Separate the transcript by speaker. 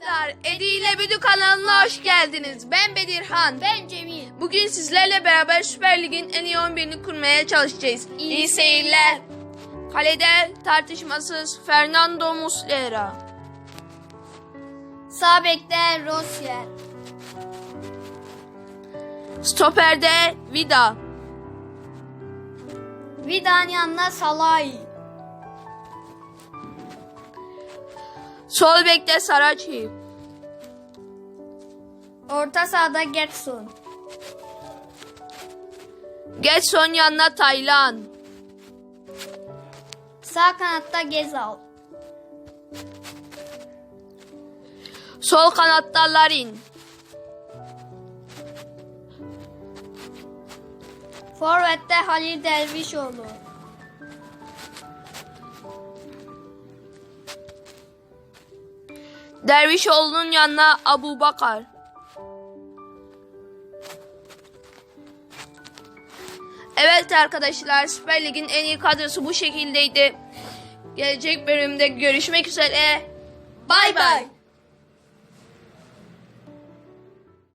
Speaker 1: Arkadaşlar Edi ile Büdü kanalına hoş geldiniz. Ben Bedirhan.
Speaker 2: Ben Cemil.
Speaker 1: Bugün sizlerle beraber Süper Lig'in en iyi 11'ini kurmaya çalışacağız. İyi, seyirler. Kalede tartışmasız Fernando Muslera.
Speaker 2: Sağ bekte Rosier.
Speaker 1: Stoperde Vida.
Speaker 2: Vida'nın yanına Salai.
Speaker 1: Sol bekte Saraci.
Speaker 2: Orta sahada Getson.
Speaker 1: Getson yanına Taylan.
Speaker 2: Sağ kanatta Gezal.
Speaker 1: Sol kanatta Larin.
Speaker 2: Forvet'te Halil Dervişoğlu.
Speaker 1: Dervişoğlu'nun yanına Abu Bakar. Evet arkadaşlar Süper Lig'in en iyi kadrosu bu şekildeydi. Gelecek bölümde görüşmek üzere. Bay bay.